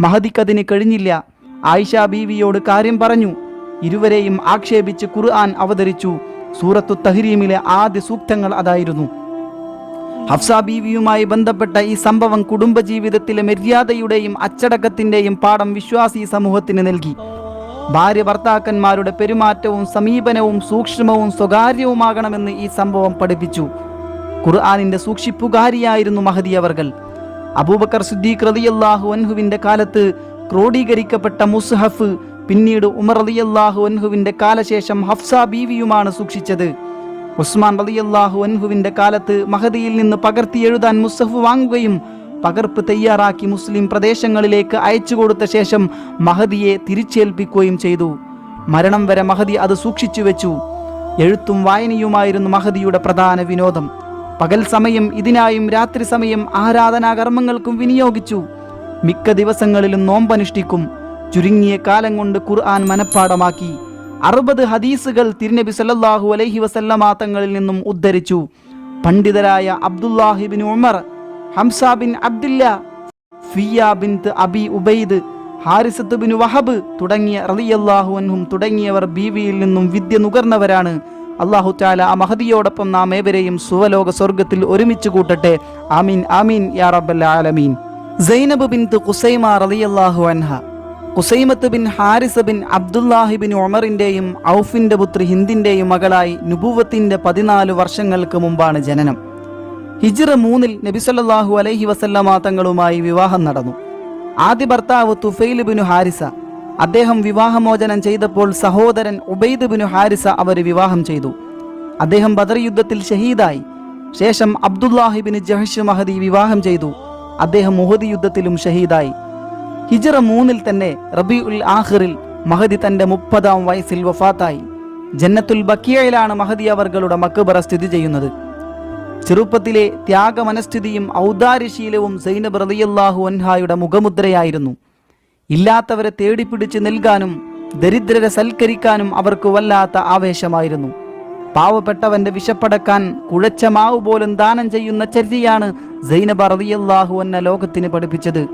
മഹദിക്കതിന് കഴിഞ്ഞില്ല. ആയിഷ ബീവിയോട് കാര്യം പറഞ്ഞു. ഇരുവരെയും ആക്ഷേപിച്ച് ഖുർആൻ അവതരിച്ചു. സൂറത്തു തഹ്രീമിലെ ആദ്യ സൂക്തങ്ങൾ അതായിരുന്നു. ഹഫ്സ ബീവിയുമായി ബന്ധപ്പെട്ട ഈ സംഭവം കുടുംബജീവിതത്തിലെ മര്യാദയുടെയും അച്ചടക്കത്തിന്റെയും പാഠം വിശ്വാസി സമൂഹത്തിന് നൽകി. ഭാര്യ ഭർത്താക്കന്മാരുടെ പെരുമാറ്റവും സമീപനവും സൂക്ഷ്മവും സ്വകാര്യവുമാകണമെന്ന് ഈ സംഭവം പഠിപ്പിച്ചു. ഖുർആാനിന്റെ സൂക്ഷിപ്പുകാരിയായിരുന്നു മഹദി അവർകൾ അബൂബക്കർ സിദ്ദീഖ് റളിയല്ലാഹു അൻഹുവിന്റെ കാലത്ത് ക്രോഡീകരിക്കപ്പെട്ട മുസ്ഹഫ് പിന്നീട് ഉമർ റളിയല്ലാഹു അൻഹുവിന്റെ കാലശേഷം ഹഫ്സ ബീവിയുമാണ് സൂക്ഷിച്ചത്. ഉസ്മാൻ റളിയല്ലാഹു അൻഹുവിന്റെ കാലത്ത് മഹദിയിൽ നിന്ന് പകർത്തി എഴുതാൻ മുസ്ഹഫ് വാങ്ങുകയും പകർപ്പ് തയ്യാറാക്കി മുസ്ലിം പ്രദേശങ്ങളിലേക്ക് അയച്ചു കൊടുത്ത ശേഷം മഹദിയെ തിരിച്ചേൽപ്പിക്കുകയും ചെയ്തു. മരണം വരെ മഹദി അത് സൂക്ഷിച്ചു വെച്ചു. എഴുത്തും വായനയുമായിരുന്നു മഹദിയുടെ പ്രധാന വിനോദം. പകൽ സമയം ഇതിനായും രാത്രി സമയം ആരാധനാകർമ്മങ്ങൾക്കും വിനിയോഗിച്ചു. മിക്ക ദിവസങ്ങളിലും നോമ്പനുഷ്ഠിക്കും. ചുരുങ്ങിയ കാലം കൊണ്ട് ഖുർആൻ മനഃപ്പാടമാക്കി അറുപത് ഹദീസുകൾ തിരുനബി സല്ലാഹു അലൈഹി വസല്ലമ തങ്ങളിൽ നിന്നും ഉദ്ധരിച്ചു. പണ്ഡിതരായ അബ്ദുല്ലാഹിബിൻ ഉമർ ഹംസ ബിൻ അബ്ദില്ല ഫിയ bin Abi Ubaid ഹാരിസത്ത് bin Wahab തുടങ്ങിയ റളിയല്ലാഹു അൻഹും തുടങ്ങിയവർ ബീവിയിൽ നിന്നും വിദ്യ നുകർന്നവരാണ്. അള്ളാഹു ചാല ആ മഹദിയോടൊപ്പം നാം ഏവരെയും സുവലോക സ്വർഗത്തിൽ ഒരുമിച്ച് കൂട്ടട്ടെ. ആമീൻ ആമീൻ യാ റബ്ബൽ ആലമീൻ. സൈനബ് ബിൻ ഖുസൈമ റളിയല്ലാഹു അൻഹ. കുസൈമത്ത് ബിൻ ഹാരിസ ബിൻ അബ്ദുല്ലാഹി ബിൻ ഉമറിന്റെയും ഔഫിന്റെ പുത്രി ഹിന്ദിന്റെയും മകളായി നുബുവത്തിന്റെ പതിനാല് വർഷങ്ങൾക്ക് മുമ്പാണ് ജനനം. ഹിജ്റ മൂന്നിൽ നബിസല്ലാഹു അലൈഹി വസല്ലമ തങ്ങളുമായി വിവാഹം നടന്നു. ആദ്യ ഭർത്താവ് തുഫൈൽ ബിൻ ഹാരിസ അദ്ദേഹം വിവാഹമോചനം ചെയ്തപ്പോൾ സഹോദരൻ ഉബൈദ് ബിനു ഹാരിസ അവരെ വിവാഹം ചെയ്തു. അദ്ദേഹം ബദർ യുദ്ധത്തിൽ ഷഹീദായി. ശേഷം അബ്ദുല്ലാഹിബിന് ജഹഷ് മഹദി വിവാഹം ചെയ്തു. അദ്ദേഹം മുഹദി യുദ്ധത്തിലും ഷഹീദായി. ഹിജറ മൂന്നിൽ തന്നെ റബി ഉൽ ആഹിറിൽ മഹദി തന്റെ മുപ്പതാം വയസ്സിൽ വഫാത്തായി. ജന്നത്തുൽ ബക്കിയയിലാണ് മഹദി അവർകളുടെ മക്ബറ സ്ഥിതി ചെയ്യുന്നത്. ചെറുപ്പത്തിലെ ത്യാഗമനസ്ഥിതിയും ഔദാര്യശീലവും സൈനബ് റളിയല്ലാഹു അൻഹായുടെ മുഖമുദ്രയായിരുന്നു. ഇല്ലാത്തവരെ തേടിപ്പിടിച്ച് നൽകാനും ദരിദ്രരെ സൽക്കരിക്കാനും അവർക്ക് വല്ലാത്ത ആവേശമായിരുന്നു. പാവപ്പെട്ടവന്റെ വിശപ്പടക്കാൻ കുഴച്ച മാവ് പോലും ദാനം ചെയ്യുന്ന ചര്യയാണ് സൈനബ റളിയല്ലാഹു എന്ന ലോകത്തിന് പഠിപ്പിച്ചത്.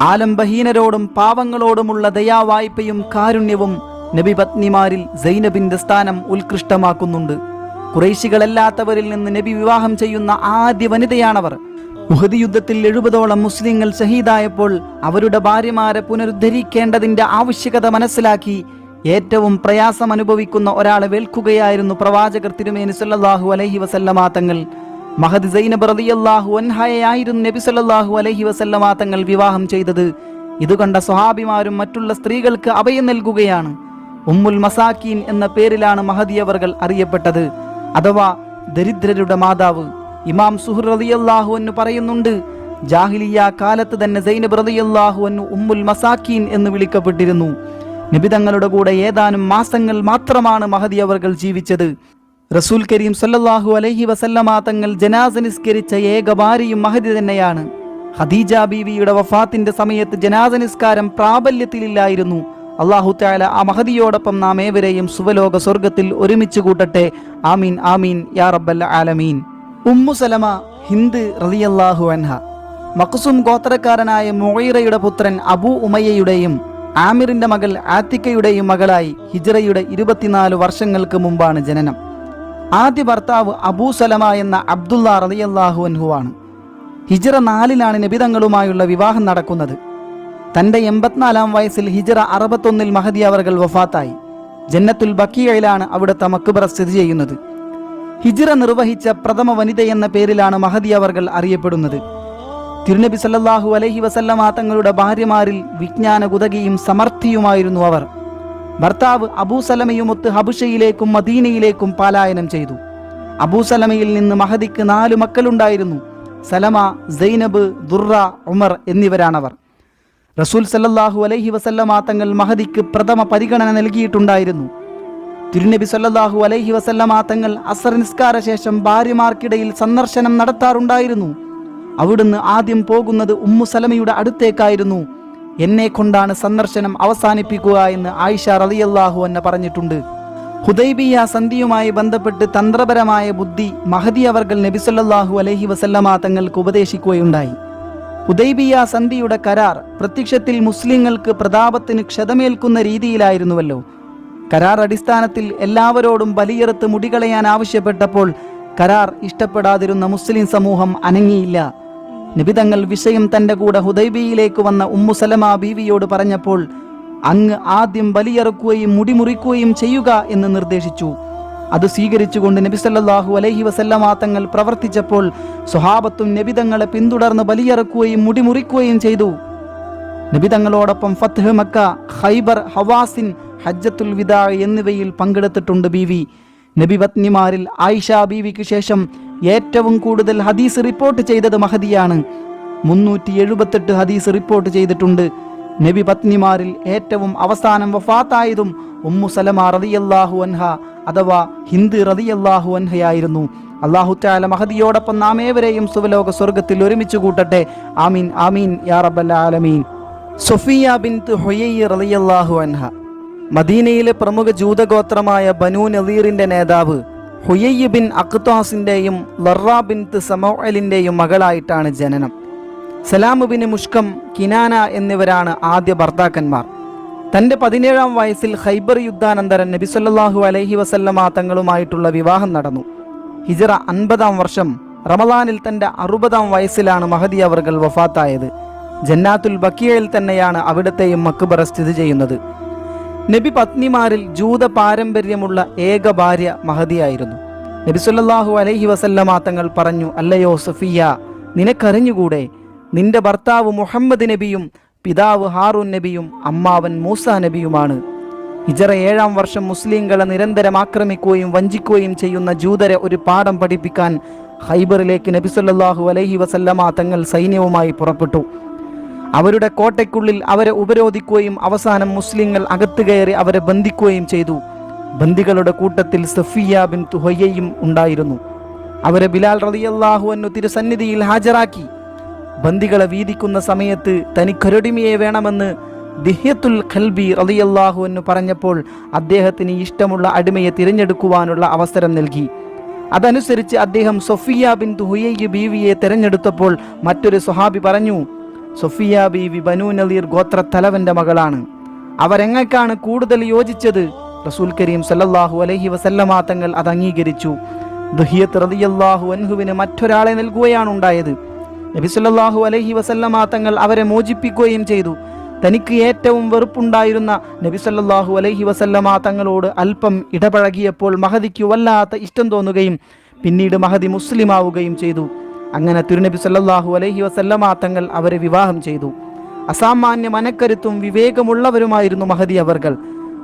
ആലംബഹീനരോടും പാവങ്ങളോടുമുള്ള ദയാവായ്പയും കാരുണ്യവും നബി പത്നിമാരിൽ സൈനബിന്റെ സ്ഥാനം ഉത്കൃഷ്ടമാക്കുന്നുണ്ട്. കുറേശികളല്ലാത്തവരിൽ നിന്ന് നബി വിവാഹം ചെയ്യുന്ന ആദ്യ വനിതയാണവർ. മുഹദി യുദ്ധത്തിൽ എഴുപതോളം മുസ്ലിങ്ങൾ ഷഹീദായപ്പോൾ അവരുടെ ഭാര്യമാരെ പുനരുദ്ധരിക്കേണ്ടതിന്റെ ആവശ്യകത മനസ്സിലാക്കി ഏറ്റവും പ്രയാസം അനുഭവിക്കുന്ന ഒരാളെ വേൽക്കുകയായിരുന്നു പ്രവാചകർ തിരുമേനി സല്ലാഹു അലഹി വസല്ലമ തങ്ങൾ. മഹദ് സൈനബ് റളിയല്ലാഹു അൻഹയായിരുന്നു നബി സല്ലല്ലാഹു അലൈഹി വസല്ലമ തങ്ങൾ വിവാഹം ചെയ്തത്. ഇതുകണ്ട സ്വഹാബിമാരും മറ്റുള്ള സ്ത്രീകൾക്ക് അഭയം നൽകുകയാണ്. ഉമ്മുൽ മസാക്കീൻ എന്ന പേരിലാണ് മഹദിയവർകൾ അറിയപ്പെട്ടത്. അഥവാ ദരിദ്രരുടെ മാതാവ്. ഇമാം സുഹർ റളിയല്ലാഹു എന്ന് പറയുന്നുണ്ട് ജാഹിലിയ കാലത്ത് തന്നെ സൈനബ് റളിയല്ലാഹു എന്ന് ഉമ്മുൽ മസാക്കീൻ എന്ന് വിളിക്കപ്പെട്ടിരുന്നു. നിബിതങ്ങളുടെ കൂടെ ഏതാനും മാസങ്ങൾ മാത്രമാണ് മഹദി അവർകൾ ജീവിച്ചത്. റസൂൽ കരീം സല്ലാഹു അലഹി വസല്ലമ തങ്ങൾ ജനാസ നിസ്കരിച്ച ഏക ഭാര്യയും മഹദി തന്നെയാണ്. ഹദീജ ബീവിയുടെ വഫാത്തിന്റെ സമയത്ത് ജനാസ നിസ്കാരം പ്രാബല്യത്തിലില്ലായിരുന്നു. അള്ളാഹു താല ആ മഹദിയോടൊപ്പം നാം ഏവരെയും സുവലോക സ്വർഗത്തിൽ ഒരുമിച്ച് കൂട്ടട്ടെ. ആമീൻ ആമീൻ യാ റബ്ബൽ ആലമീൻ. ഉമ്മു സലമ ഹിന്ദ് റളിയല്ലാഹു അൻഹ. മക്സും ഗോത്രക്കാരനായ മുഗീറയുടെ പുത്രൻ അബു ഉമയ്യയുടെയും ആമിറിന്റെ മകൾ ആത്തിക്കയുടെയും മകളായി ഹിജറയുടെ ഇരുപത്തിനാല് വർഷങ്ങൾക്ക് മുമ്പാണ് ജനനം. ആദ്യ ഭർത്താവ് അബൂ സലമ എന്ന അബ്ദുള്ള റളിയല്ലാഹു അൻഹുവാണ്. ഹിജറ നാലിലാണ് നബിതങ്ങളുമായുള്ള വിവാഹം നടക്കുന്നത്. തന്റെ എൺപത്തിനാലാം വയസ്സിൽ ഹിജറ അറുപത്തൊന്നിൽ മഹദി അവർകൾ വഫാത്തായി. ജന്നത്തുൽ ബക്കിയയിലാണ് അവിടുത്തെ മക്കുബറ സ്ഥിതി ചെയ്യുന്നത്. ഹിജ്റ നിർവഹിച്ച പ്രഥമ വനിത എന്ന പേരിലാണ് മഹദി അവർകൾ അറിയപ്പെടുന്നത്. തിരുനബി സല്ലാഹു അലഹി വസല്ലമ തങ്ങളുടെ ഭാര്യമാരിൽ വിജ്ഞാന കുതകിയും സമർത്ഥിയുമായിരുന്നു അവർ. ഭർത്താവ് അബൂസലമയുമൊത്ത് ഹബുഷയിലേക്കും മദീനയിലേക്കും പലായനം ചെയ്തു. അബൂസലമയിൽ നിന്ന് മഹദിക്ക് നാലു മക്കളുണ്ടായിരുന്നു. സലമ സൈനബ് ദുർറ ഉമർ എന്നിവരാണവർ. റസൂൽ സല്ലല്ലാഹു അലൈഹി വസല്ലമ തങ്ങൾ മഹദിക്ക് പ്രഥമ പരിഗണന നൽകിയിട്ടുണ്ടായിരുന്നു. തിരുനബി സല്ലാഹു അലൈഹി വസല്ലമ തങ്ങൾ അസർ നിസ്കാര ശേഷം ഭാര്യമാർക്കിടയിൽ സന്ദർശനം നടത്താറുണ്ടായിരുന്നു. അവിടുന്ന് ആദ്യം പോകുന്നത് ഉമ്മു സലമയുടെ അടുത്തേക്കായിരുന്നു. എന്നെ കൊണ്ടാണ് സന്ദർശനം അവസാനിപ്പിക്കുക എന്ന് ആയിഷ റളിയല്ലാഹു എന്നെ പറഞ്ഞിട്ടുണ്ട്. ഹുദൈബിയ സന്ധിയുമായി ബന്ധപ്പെട്ട് തന്ത്രപരമായ ബുദ്ധി മഹദി അവർകൾ നബി സല്ലല്ലാഹു അലൈഹി വസല്ലമ തങ്ങൾക്ക് ഉപദേശിക്കുകയുണ്ടായി. ഹുദൈബിയ സന്ധിയുടെ കരാർ പ്രത്യക്ഷത്തിൽ മുസ്ലിങ്ങൾക്ക് പ്രതാപത്തിന് ക്ഷതമേൽക്കുന്ന രീതിയിലായിരുന്നുവല്ലോ. കരാർ അടിസ്ഥാനത്തിൽ എല്ലാവരോടും ബലിയെറുത്ത് മുടികളയാൻ ആവശ്യപ്പെട്ടപ്പോൾ കരാർ ഇഷ്ടപ്പെടാതിരുന്ന മുസ്ലിം സമൂഹം അനങ്ങിയില്ല. നിബിതങ്ങൾ വിഷയം തന്റെ കൂടെ ഹുദൈബിയിലേക്ക് വന്ന ഉമ്മുസലമ ബീവിയോട് പറഞ്ഞപ്പോൾ അങ്ങ് ആദ്യം ബലിയെറുക്കുകയും മുടിമുറിക്കുകയും ചെയ്യുക എന്ന് നിർദ്ദേശിച്ചു. അത് സ്വീകരിച്ചുകൊണ്ട് നബിസല്ലാഹു അലഹി വസല്ലമ തങ്ങൾ പ്രവർത്തിച്ചപ്പോൾ സ്വഹാബത്തും നബിതങ്ങളെ പിന്തുടർന്ന് ബലിയിറക്കുകയും മുടിമുറിക്കുകയും ചെയ്തു. നബിതങ്ങളോടൊപ്പം ഫത്ത് മക്ക ഹൈബർ ഹവാസിൻ ഹജ്ജത്തുൽ വിദാ എന്നിവയിൽ പങ്കെടുത്തിട്ടുണ്ട് ബീവി. നബി പത്നിമാരിൽ ആയിഷ ബീവിക്ക് ശേഷം ഏറ്റവും കൂടുതൽ ഹദീസ് റിപ്പോർട്ട് ചെയ്തത് മഹദിയാണ്. മുന്നൂറ്റി എഴുപത്തെട്ട് ഹദീസ് റിപ്പോർട്ട് ചെയ്തിട്ടുണ്ട്. നബി പത്നിമാരിൽ ഏറ്റവും അവസാനം വഫാത്തായതും ഉമ്മു സലമ റളിയല്ലാഹു അൻഹ അഥവാ ഹിന്ദ് റളിയല്ലാഹു അൻഹയായിരുന്നു. അള്ളാഹു ചാല മഹദിയോടൊപ്പം നാം ഏവരെയും സുവലോക സ്വർഗത്തിൽ ഒരുമിച്ച് കൂട്ടട്ടെ. ആമീൻ ആമീൻ യാ റബ്ബൽ ആലമീൻ. സൊഫിയ ബിൻ ഹൊയ്യ അൻഹ മദീനയിലെ പ്രമുഖ ജൂതഗോത്രമായ ബനു നദീറിന്റെ നേതാവ് ഹുയയ്യ ബിൻ അക്താസിന്റെയും ലറ ബിൻ സമോഅലിന്റെയും മകളായിട്ടാണ് ജനനം. സലാം ബിൻ മുഷ്കം കിനാന എന്നിവരാണ് ആദ്യ ഭർത്താക്കന്മാർ. തന്റെ പതിനേഴാം വയസ്സിൽ ഖൈബർ യുദ്ധാനന്തരം നബി സല്ലല്ലാഹു അലൈഹി വസല്ലമ തങ്ങളുമായിട്ടുള്ള വിവാഹം നടന്നു. ഹിജറ അൻപതാം വർഷം റമദാനിൽ തന്റെ അറുപതാം വയസ്സിലാണ് മഹദി അവർകൾ വഫാത്തായത്. ജന്നാത്തുൽ ബക്കിയയിൽ തന്നെയാണ് അവിടത്തെയും മക്ബറ സ്ഥിതി ചെയ്യുന്നത്. നബി പത്നിമാരിൽ ജൂത പാരമ്പര്യമുള്ള ഏക ഭാര്യ മഹതിയായിരുന്നു. നബി സല്ലല്ലാഹു അലൈഹി വസല്ലമ തങ്ങൾ പറഞ്ഞു അല്ലയോ സഫിയ നിനക്കറിഞ്ഞുകൂടെ? നിന്റെ ഭർത്താവ് മുഹമ്മദ് നബിയും പിതാവ് ഹാറൂൻ നബിയും അമ്മാവൻ മൂസ നബിയുമാണ്. ഇജറ ഏഴാം വർഷം മുസ്ലിങ്ങളെ നിരന്തരം ആക്രമിക്കുകയും വഞ്ചിക്കുകയും ചെയ്യുന്ന ജൂതരെ ഒരു പാഠം പഠിപ്പിക്കാൻ ഹൈബറിലേക്ക് നബി സല്ലല്ലാഹു അലൈഹി വസല്ലമ തങ്ങൾ സൈന്യവുമായി പുറപ്പെട്ടു. അവരുടെ കോട്ടയ്ക്കുള്ളിൽ അവരെ ഉപരോധിക്കുകയും അവസാനം മുസ്ലിങ്ങൾ അകത്തു കയറി അവരെ ബന്ധിക്കുകയും ചെയ്തു. ബന്ദികളുടെ കൂട്ടത്തിൽ സഫിയ ബിൻ തുഹയ്യയും ഉണ്ടായിരുന്നു. അവരെ ബിലാൽ റളിയല്ലാഹു അന്നു തിരുസന്നിധിയിൽ ഹാജരാക്കി. ബന്ദികളെ വീതിക്കുന്ന സമയത്ത് തനിക്കൊരടിമയെ വേണമെന്ന് ദിഹ്യത്തുൽ ഖൽബി റളിയല്ലാഹു എന്ന് പറഞ്ഞപ്പോൾ അദ്ദേഹത്തിന് ഇഷ്ടമുള്ള അടിമയെ തിരഞ്ഞെടുക്കുവാനുള്ള അവസരം നൽകി. അതനുസരിച്ച് അദ്ദേഹം സൊഫിയ ബിൻ തുഹയ്യ ബീവിയെ തിരഞ്ഞെടുത്തപ്പോൾ മറ്റൊരു സ്വഹാബി പറഞ്ഞു സൊഫിയ ബീവി ബനു നലീർ ഗോത്ര തലവന്റെ മകളാണ്. അവരെങ്ങൾക്കാണ് കൂടുതൽ യോജിച്ചത്? റസൂൽ കരീം സല്ലാഹു അലഹി വസല്ലമ തങ്ങൾ അത് അംഗീകരിച്ചു. ദുഹിയത്ത് റതിയല്ലാഹു അൻഹുവിന് മറ്റൊരാളെ നൽകുകയാണ് ഉണ്ടായത്. നബി സല്ലല്ലാഹു അലൈഹി വസല്ലമ തങ്ങൾ അവരെ മോചിപ്പിക്കുകയും ചെയ്തു. തനിക്ക് ഏറ്റവും വെറുപ്പുണ്ടായിരുന്ന നബി സല്ലല്ലാഹു അലൈഹി വസല്ലമ തങ്ങളോട് അല്പം ഇടപഴകിയപ്പോൾ മഹദിക്ക് വല്ലാത്ത ഇഷ്ടം തോന്നുകയും പിന്നീട് മഹദി മുസ്ലിമാവുകയും ചെയ്തു. അങ്ങനെ തിരുനബി സല്ലാഹു അലഹി തങ്ങൾ അവരെ വിവാഹം ചെയ്തു. അസാമാന്യ മനക്കരുത്തും വിവേകമുള്ളവരുമായിരുന്നു മഹതി അവർകൾ.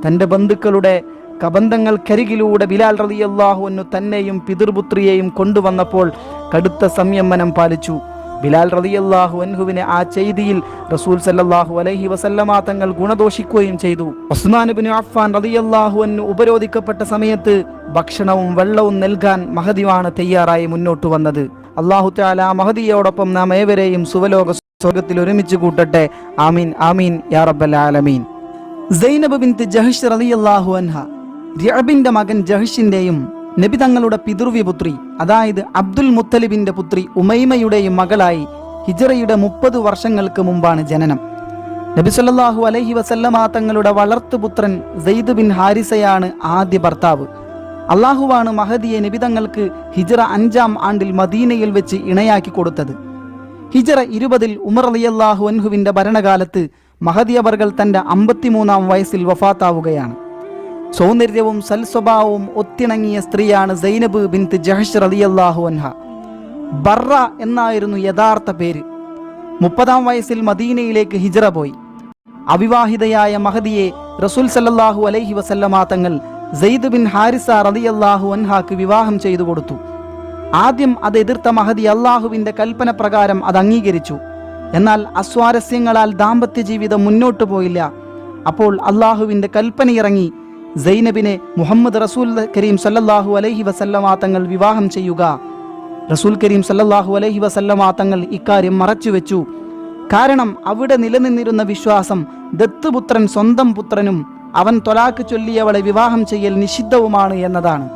തന്റെ ബന്ധുക്കളുടെ കബന്ധങ്ങൾക്കരികിലൂടെ ബിലാൽ റളിയല്ലാഹു അൻഹു തന്നെയും പിതൃപുത്രിയെയും കൊണ്ടുവന്നപ്പോൾ കടുത്ത സംയമനം പാലിച്ചു. ബിലാൽ റളിയല്ലാഹു അൻഹുവിനെ ആ ചെയ്തിയിൽ റസൂൽ സല്ലാഹു അലഹി വസല്ലമ തങ്ങൾ ഗുണദോഷിക്കുകയും ചെയ്തു. ഉസ്മാൻ ബിൻ അഫ്ഫാൻ റളിയല്ലാഹു അൻഹു ഉപരോധിക്കപ്പെട്ട സമയത്ത് ഭക്ഷണവും വെള്ളവും നൽകാൻ മഹതിവാണ് തയ്യാറായി മുന്നോട്ട് വന്നത്. അള്ളാഹു താല മഹദിയോടൊപ്പം നാം ഏവരെയും സുവലോക സ്വർഗത്തിൽ ഒരുമിച്ച് കൂട്ടട്ടെ. ആമീൻ ആമീൻ യാ റബ്ബൽ ആലമീൻ. സൈനബ് ബിൻത്ത് ജഹിഷ് റളിയല്ലാഹു അൻഹ റിയബിന്റെ മകൻ ജഹിഷിന്റെയും നബി തങ്ങളുടെ പിതൃവ്യപുത്രി അതായത് അബ്ദുൽ മുത്തലിബിന്റെ പുത്രി ഉമൈമയുടെയും മകളായി ഹിജറയുടെ മുപ്പത് വർഷങ്ങൾക്ക് മുമ്പാണ് ജനനം. നബി സല്ലാഹു അലഹി വസല്ലമാ തങ്ങളുടെ വളർത്തുപുത്രൻ സെയ്ദ് ബിൻ ഹാരിസയാണ് ആദ്യ ഭർത്താവ്. അള്ളാഹുവാണ് മഹദിയെ നിബിതങ്ങൾക്ക് ഹിജറ അഞ്ചാം ആണ്ടിൽ മദീനയിൽ വെച്ച് ഇണയാക്കി കൊടുത്തത്. ഹിജറ ഇരുപതിൽ ഉമർ അലിയല്ലാഹു അൻഹുവിന്റെ ഭരണകാലത്ത് മഹദിയവർകൾ തന്റെ അമ്പത്തിമൂന്നാം വയസ്സിൽ വഫാത്താവുകയാണ്. സൗന്ദര്യവും സൽസ്വഭാവവും ഒത്തിണങ്ങിയ സ്ത്രീയാണ് സൈനബ് ബിൻത്ത് ജഹഷ് റളിയല്ലാഹു അൻഹ. ബറ എന്നായിരുന്നു യഥാർത്ഥ പേര്. മുപ്പതാം വയസ്സിൽ മദീനയിലേക്ക് ഹിജറ പോയി. അവിവാഹിതയായ മഹദിയെ റസൂൽ സല്ലാഹു അലൈഹി വസല്ലമാ തങ്ങൾ സെയ്ദ് ബിൻ ഹാരിസ റളിയല്ലാഹു അൻഹാക്ക് വിവാഹം ചെയ്തു കൊടുത്തു. ആദ്യം അത് എതിർത്ത മഹദി അള്ളാഹുവിന്റെ കൽപ്പന പ്രകാരം അത് അംഗീകരിച്ചു. എന്നാൽ അസ്വാരസ്യങ്ങളാൽ ദാമ്പത്യ ജീവിതം മുന്നോട്ടു പോയില്ല. അപ്പോൾ അള്ളാഹുവിന്റെ കൽപ്പന ഇറങ്ങി സൈനബിനെ മുഹമ്മദ് റസൂൽ കരീം സല്ലല്ലാഹു അലൈഹി വസല്ലമ തങ്ങൾ വിവാഹം ചെയ്യുക. റസൂൽ കരീം സല്ലല്ലാഹു അലൈഹി വസല്ലമ തങ്ങൾ ഇക്കാര്യം മറച്ചുവെച്ചു കാരണം അവിടെ നിലനിന്നിരുന്ന വിശ്വാസം ദത്തുപുത്രൻ സ്വന്തം പുത്രനും അവൻ തൊലാക്ക് ചൊല്ലിയവളെ വിവാഹം ചെയ്യൽ നിഷിദ്ധവുമാണ് എന്നതാണ്.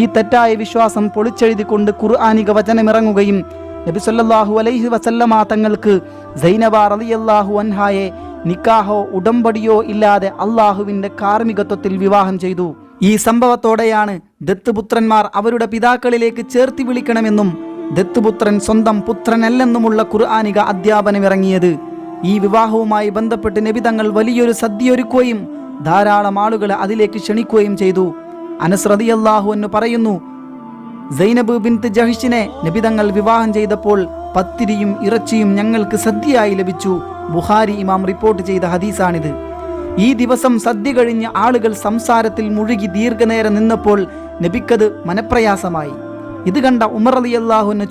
ഈ തെറ്റായ വിശ്വാസം പൊളിച്ചെഴുതിക്കൊണ്ട് ഖുർആാനിക വചനമിറങ്ങുകയും നബി സല്ലല്ലാഹു അലൈഹി വസല്ലമ തങ്ങൾക്ക് സൈനബ റളിയല്ലാഹു അൻഹായെ നിക്കാഹോ ഉടമ്പടിയോ ഇല്ലാതെ അള്ളാഹുവിന്റെ കാർമ്മികത്വത്തിൽ വിവാഹം ചെയ്തു. ഈ സംഭവത്തോടെയാണ് ദത്തുപുത്രന്മാർ അവരുടെ പിതാക്കളിലേക്ക് ചേർത്തി വിളിക്കണമെന്നും ദത്തുപുത്രൻ സ്വന്തം പുത്രനല്ലെന്നുമുള്ള ഖുർആാനിക അധ്യാപനം ഇറങ്ങിയത് ഈ വിവാഹവുമായി ബന്ധപ്പെട്ട് നബി തങ്ങൾ വലിയൊരു സദ്യയൊരുക്കുകയും ധാരാളം ആളുകളെ അതിലേക്ക് ക്ഷണിക്കുകയും ചെയ്തു. അനസ് എന്ന് പറയുന്നു സൈനബ് ബിൻത്ത് ജഹിഷിനെ നബിതങ്ങൾ വിവാഹം ചെയ്തപ്പോൾ പത്തിരിയും ഇറച്ചിയും ഞങ്ങൾക്ക് സദ്യയായി ലഭിച്ചു. ബുഹാരി ഇമാം റിപ്പോർട്ട് ചെയ്ത ഹദീസാണിത്. ഈ ദിവസം സദ്യ കഴിഞ്ഞ് ആളുകൾ സംസാരത്തിൽ മുഴുകി ദീർഘനേരം നിന്നപ്പോൾ നബിക്കത് മനപ്രയാസമായി. ഇത് കണ്ട ഉമർ അലി എന്ന്